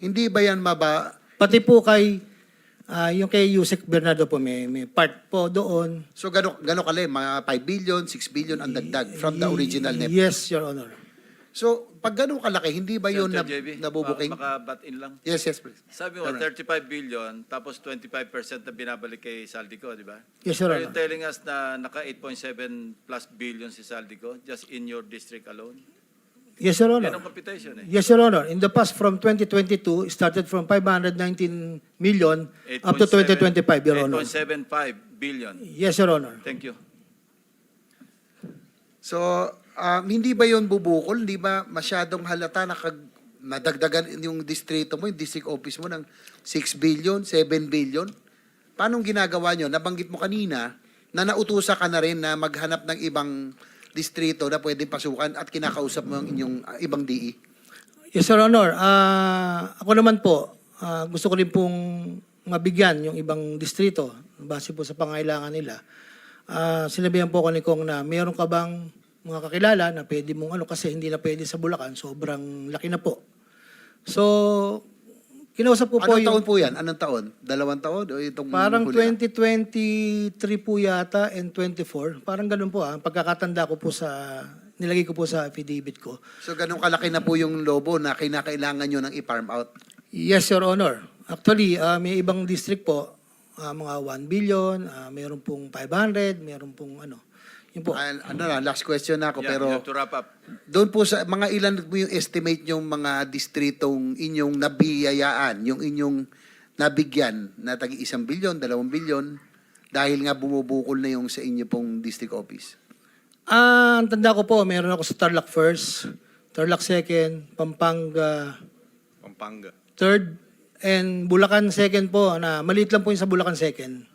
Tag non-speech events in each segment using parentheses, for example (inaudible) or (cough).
Hindi ba yan maba... Pati po kay, ah, yung kay Yusek Bernardo po, may, may part po doon. So gano'n gano kali, mga 5 billion, 6 billion ang dagdag from the original NEP. Yes, Your Honor. So pag gano'n kalaki, hindi ba yun na, JB, nabubuking? Baka bat in lang. Yes, yes, please. Sabi mo, Your Honor. 35 billion, tapos 25% na binabalik kay Saldico, di ba? Yes, Your Are you telling us na naka 8.7 plus billion si Saldico just in your district alone? Yes, Your Yan Honor. ang computation eh. Yes, Your Honor. In the past, from 2022, started from 519 million up to 2025, Your Honor. 8.75 billion. Yes, Your Honor. Thank you. So, um, hindi ba yun bubukol? Hindi ba masyadong halata na kag nadagdagan yung distrito mo, yung district office mo ng 6 billion, 7 billion? Paano ginagawa nyo? Nabanggit mo kanina na nautusa ka na rin na maghanap ng ibang distrito na pwedeng pasukan at kinakausap mo ang inyong ah, ibang DE. Yes, Your Honor. Ah, ako naman po, ah, gusto ko rin pong mabigyan yung ibang distrito base po sa pangailangan nila. Ah, sinabihan po ko ni Kong na meron ka bang mga kakilala na pwede mong ano kasi hindi na pwede sa Bulacan, sobrang laki na po. So, kinausap ko po Anong yung taon po yan? Anong taon? Dalawang taon? O itong parang huli lang? 2023 po yata and 24. Parang ganun po ah. Pagkakatanda ko po sa, nilagay ko po sa affidavit ko. So, ganun kalaki na po yung lobo na kinakailangan nyo ng i-farm out? Yes, Your Honor. Actually, ah, may ibang district po, ah, mga 1 billion, ah, mayroon pong 500, mayroon pong ano. Yun po. Ah, ano na, last question na ako, Yeah, pero... you have to wrap up. Doon po sa mga ilan po yung estimate yung mga distritong inyong nabiyayaan, yung inyong nabigyan na tagi isang bilyon, dalawang bilyon, dahil nga bumubukol na yung sa inyo pong district office. Ah, ang tanda ko po, meron ako sa Tarlac first, Tarlac second, Pampanga Pampanga. third, and Bulacan second po, na maliit lang po yung sa Bulacan second.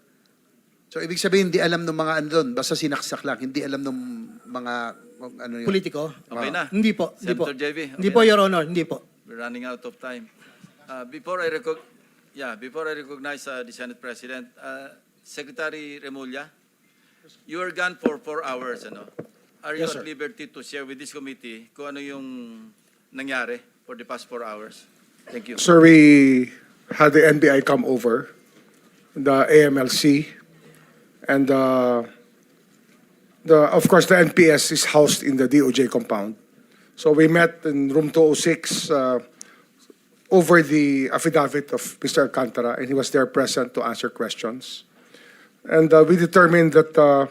So, ibig sabihin, hindi alam ng mga ano doon, basta sinaksak lang, hindi alam ng mga, ano yun. Politiko? Okay na. Hindi po, hindi po. Senator Hindi okay po, na. Your Honor, hindi po. We're running out of time. Uh, before I recog yeah, before I recognize uh, the Senate President, uh, Secretary Remulla, you were gone for four hours, ano? Are you Yes, at sir. liberty to share with this committee kung ano yung nangyari for the past four hours? Thank you. Sir, we had the NBI come over, the AMLC, and uh, the, of course, the NPS is housed in the DOJ compound. So we met in room 206 uh, over the affidavit of Mr. Alcantara, and he was there present to answer questions. And uh, we determined that uh,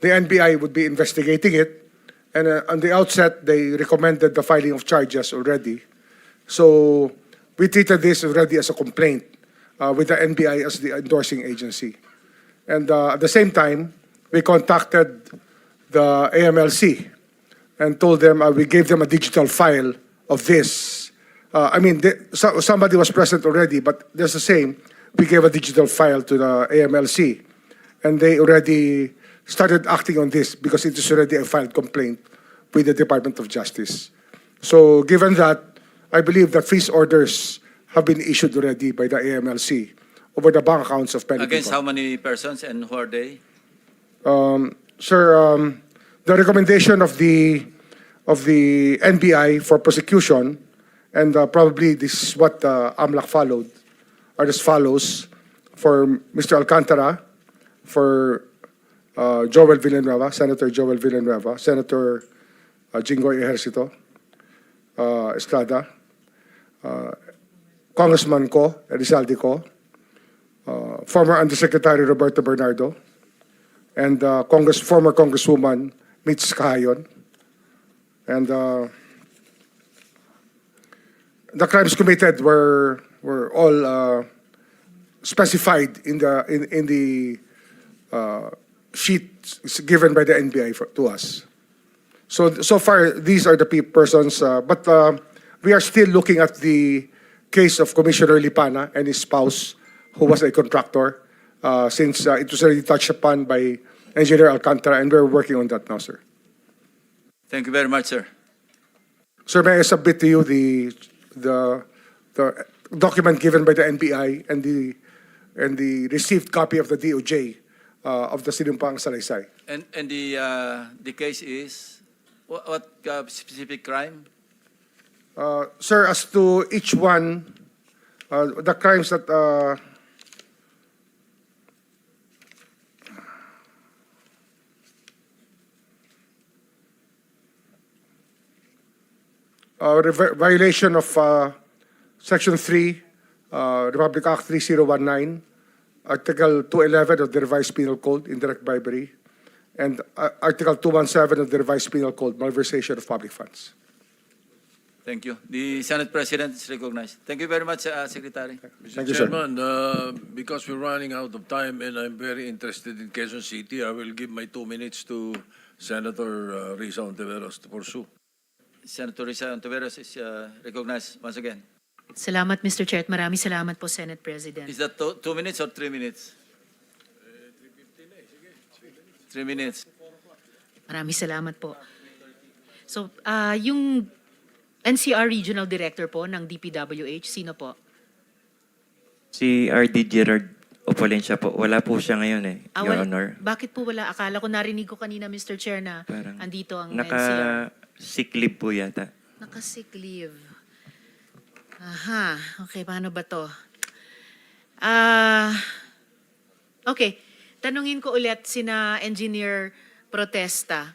the NBI would be investigating it, and uh, on the outset, they recommended the filing of charges already. So we treated this already as a complaint uh, with the NBI as the endorsing agency. And uh, at the same time, we contacted the AMLC and told them uh, we gave them a digital file of this. Uh, I mean, the, so, somebody was present already, but there's the same. We gave a digital file to the AMLC, and they already started acting on this because it is already a filed complaint with the Department of Justice. So, given that, I believe that freeze orders have been issued already by the AMLC over the bank accounts of Against how many persons and who are they? Um, sir, um, the recommendation of the of the NBI for prosecution, and uh, probably this is what uh, AMLAC followed, are as follows: for Mr. Alcantara, for uh, Joel Villanueva, Senator Joel Villanueva, Senator uh, Jingoy Ejercito, uh, Estrada, uh, Congressman Ko, Elizalde Ko, former Undersecretary Roberto Bernardo, and uh, Congress, former Congresswoman Mitch Kahayon. And uh, the crimes committed were were all uh, specified in the in, in the uh, sheet given by the NBI for, to us. So so far, these are the pe- persons, uh, but uh, we are still looking at the case of Commissioner Lipana and his spouse, who was a contractor, uh, since uh, it was already touched upon by Engineer Alcantara, and we're working on that now, sir. Thank you very much, sir. Sir, may I submit to you the the the document given by the NBI and the and the received copy of the DOJ uh, of the Sinumpang Salaysay. And, and the, uh, the case is, what, what uh, specific crime? Uh, sir, as to each one, Uh, the crimes that uh, uh, rever- violation of uh, Section 3, uh, Republic Act 3019, Article 211 of the Revised Penal Code, indirect bribery, and uh, Article 217 of the Revised Penal Code, malversation of public funds. Thank you. The Senate President is recognized. Thank you very much, uh, Secretary. Thank you, sir. Chairman, uh, because we're running out of time and I'm very interested in Quezon City, I will give my two minutes to Senator uh, Risa Ontiveros to pursue. Senator Risa Ontiveros is uh, recognized once again. Salamat, Mr. Chair, at maraming salamat po, Senate President. Is that two, two minutes or three minutes? Three minutes. Maraming salamat po. So, ah, yung NCR Regional Director po ng DPWH, sino po? Si RD Gerard Opolencia po, wala po siya ngayon eh, Ah, Your wala- Honor. Bakit po wala? Akala ko narinig ko kanina, Mr. Chair, na Parang andito ang NCR. Naka-sick leave po yata. Naka-sick leave. Aha, okay, paano ba to? Ah, okay, tanungin ko ulit sina Engineer Protesta.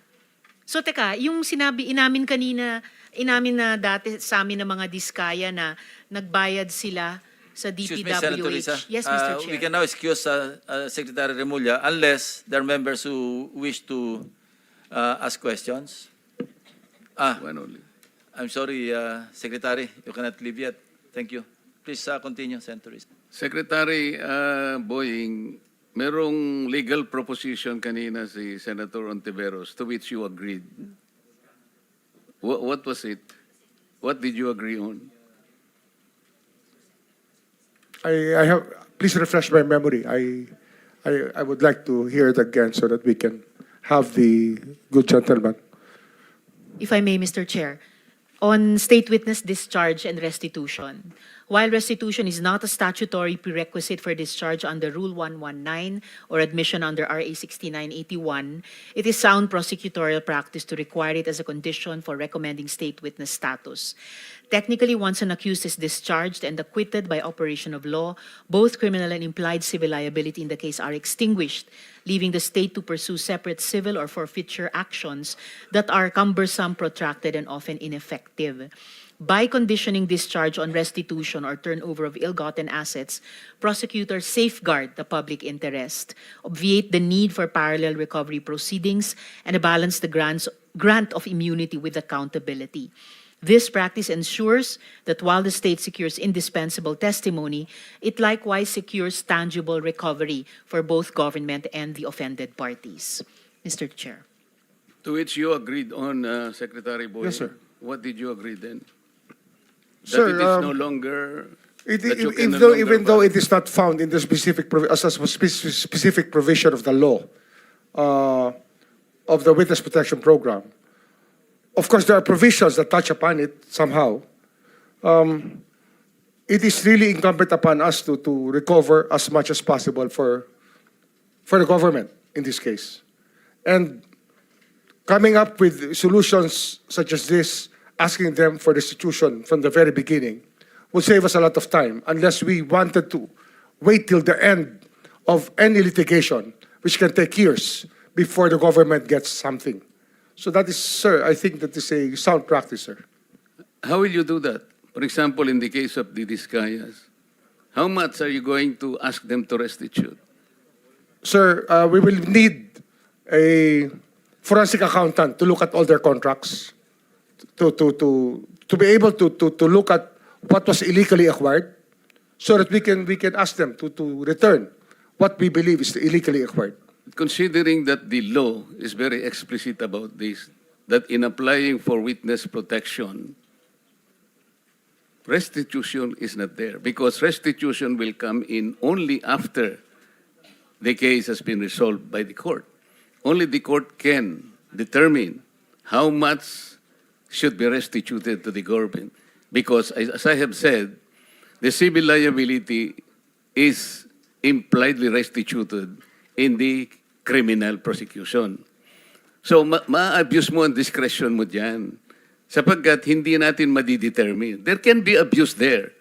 So teka, yung sinabi, inamin kanina, inamin na dati sa amin ng mga diskaya na nagbayad sila sa Excuse me, Senator Risa. DPWH. Yes, Mr. Uh, Chair. We can now excuse uh, uh, Secretary Remulla unless there are members who wish to uh, ask questions. Ah, One only. I'm sorry, uh, Secretary, you cannot leave yet. Thank you. Please uh, continue, Senator Risa. Secretary uh, Boying, merong legal proposition kanina si Senator Ontiveros to which you agreed. What, what was it? What did you agree on? I, I have, please refresh my memory. I, I, I would like to hear it again so that we can have the good gentleman. If I may, Mr. Chair, on state witness discharge and restitution. While restitution is not a statutory prerequisite for discharge under Rule 119 or admission under RA 6981, it is sound prosecutorial practice to require it as a condition for recommending state witness status. Technically, once an accused is discharged and acquitted by operation of law, both criminal and implied civil liability in the case are extinguished, leaving the state to pursue separate civil or forfeiture actions that are cumbersome, protracted, and often ineffective. By conditioning discharge on restitution or turnover of ill-gotten assets, prosecutors safeguard the public interest, obviate the need for parallel recovery proceedings, and balance the grants, grant of immunity with accountability. This practice ensures that while the state secures indispensable testimony, it likewise secures tangible recovery for both government and the offended parties. Mr. Chair. To which you agreed on, uh, Secretary Boying? Yes, sir. What did you agree then? Sir, it is um, no longer. It, that you even can no though, longer even though it is not found in the specific, provi- as a spe- specific provision of the law uh, of the Witness Protection Program, of course, there are provisions that touch upon it somehow. Um, it is really incumbent upon us to, to recover as much as possible for, for the government in this case. And coming up with solutions such as this, asking them for restitution from the very beginning, would save us a lot of time unless we wanted to wait till the end of any litigation, which can take years before the government gets something. So that is, sir, I think that is a sound practice, sir. How will you do that? For example, in the case of the Discayas, how much are you going to ask them to restitute? Sir, uh, we will need a forensic accountant to look at all their contracts, to, to, to, to be able to, to, to look at what was illegally acquired, so that we can, we can ask them to, to return what we believe is illegally acquired. Considering that the law is very explicit about this, that in applying for witness protection, restitution is not there because restitution will come in only after the case has been resolved by the court. Only the court can determine how much should be restituted to the government. Because, as I have said, the civil liability is impliedly restituted in the criminal prosecution. So, ma- ma-abuse mo ang discretion mo dyan sapagkat hindi natin madidetermine. There can be abuse there.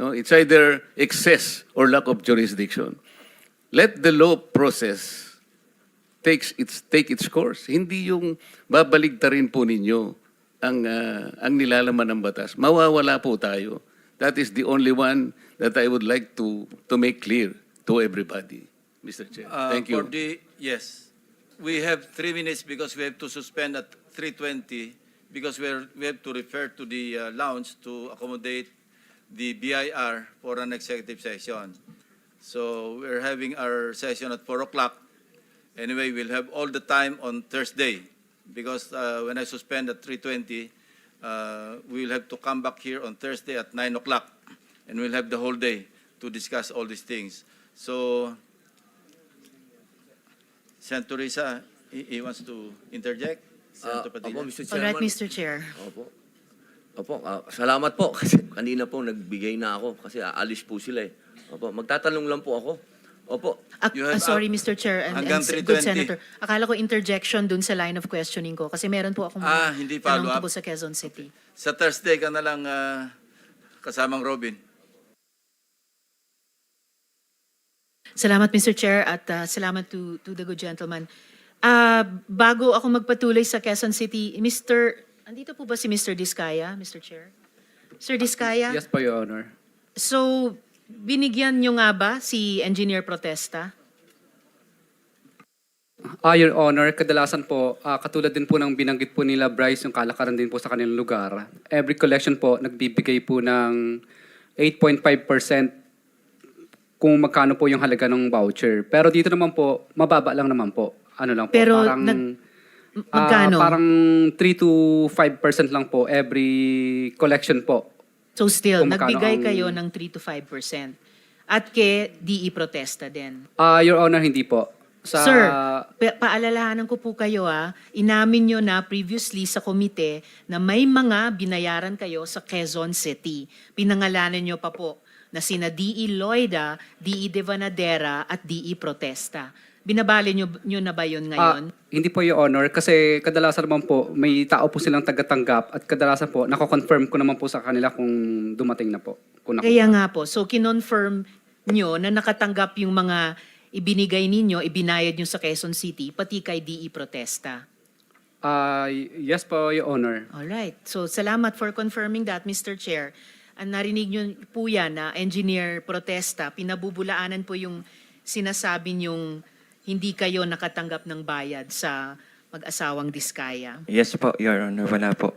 No, it's either excess or lack of jurisdiction. Let the law process takes its take its course. Hindi yung babaligtarin po ninyo ang ah, ang nilalaman ng batas. Mawawala po tayo. That is the only one that I would like to to make clear to everybody, Mr. Chair. Uh, Thank For you. the, yes, we have three minutes because we have to suspend at 3:20 because we're, we have to refer to the uh, lounge to accommodate the BIR for an executive session. So we're having our session at 4 o'clock. Anyway, we'll have all the time on Thursday because uh, when I suspend at 3:20, uh, we'll have to come back here on Thursday at 9 o'clock and we'll have the whole day to discuss all these things. So Senator Risa, he, he wants to interject. Ah, Senator opo, Padilla. Mr. All right. Mr. Chair. Opo. Opo, ah, salamat po (laughs) kasi kanina po nagbigay na ako kasi aalis po sila eh. Opo, magtatanong lang po ako. Opo. Ak- You have ah, sorry, up- Mr. Chair and, hanggang and s- good 3:20. Senator. Akala ko interjection dun sa line of questioning ko kasi meron po akong Ah, hindi tanong follow-up? tungkol sa Quezon City. Sa Thursday ka na lang ah, kasamang Robin. Salamat, Mr. Chair, at uh, salamat to, to the good gentleman. Ah, bago ako magpatuloy sa Quezon City, Mr. Andito po ba si Mr. Diskaya, Mr. Chair? Sir Diskaya? Yes po, Your Honor. So, binigyan nyo nga ba si Engineer Protesta? Ah, Your Honor, kadalasan po, ah, katulad din po ng binanggit po nila Bryce, yung kalakaran din po sa kanilang lugar. Every collection po, nagbibigay po ng 8.5% kung magkano po yung halaga ng voucher. Pero dito naman po, mababa lang naman po. Ano lang po, Pero parang... nag- ah, Magkano? parang 3 to 5% lang po every collection po. So still, nagbigay ang- kayo ng 3 to 5%. At kay DE Protesta din. Ah, Your Honor, hindi po. Sa, Sir, pa- paalalahanan ko po kayo ah, inamin nyo na previously sa komite na may mga binayaran kayo sa Quezon City. Pinangalanan nyo pa po na sina D.E. Loida, D.E. Devanadera at D.E. Protesta. Binabali nyo, nyo na ba yun ngayon? Ah, hindi po yung honor kasi kadalasan naman po may tao po silang tagatanggap at kadalasan po nako-confirm ko naman po sa kanila kung dumating na po. Kung naku- Kaya nga po, so kinonfirm nyo na nakatanggap yung mga ibinigay ninyo, ibinayad nyo sa Quezon City, pati kay DE Protesta. Ah, y- yes po, Your Honor. Alright, so salamat for confirming that, Mr. Chair. Ang narinig nyo po yan na engineer protesta, pinabubulaanan po yung sinasabi nyong hindi kayo nakatanggap ng bayad sa mag-asawang Diskaya. Yes po, Your Honor. Wala po.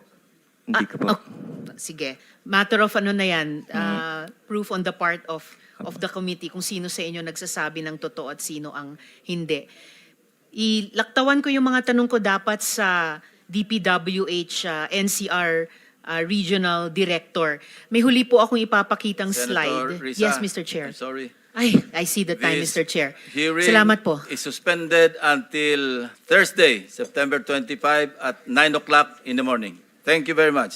Hindi ko po. Ah, oh, sige. Matter of ano na yan, uh, proof on the part of of the committee kung sino sa inyo nagsasabi ng totoo at sino ang hindi. Ilaktawan ko yung mga tanong ko dapat sa DPWH uh, NCR uh, Regional Director. May huli po akong ipapakitang Senator slide. Risa, yes, Mr. Chair. I'm sorry. Ay, I see the time, This Mr. Chair. hearing Salamat po. is suspended until Thursday, September 25 at 9 o'clock in the morning. Thank you very much.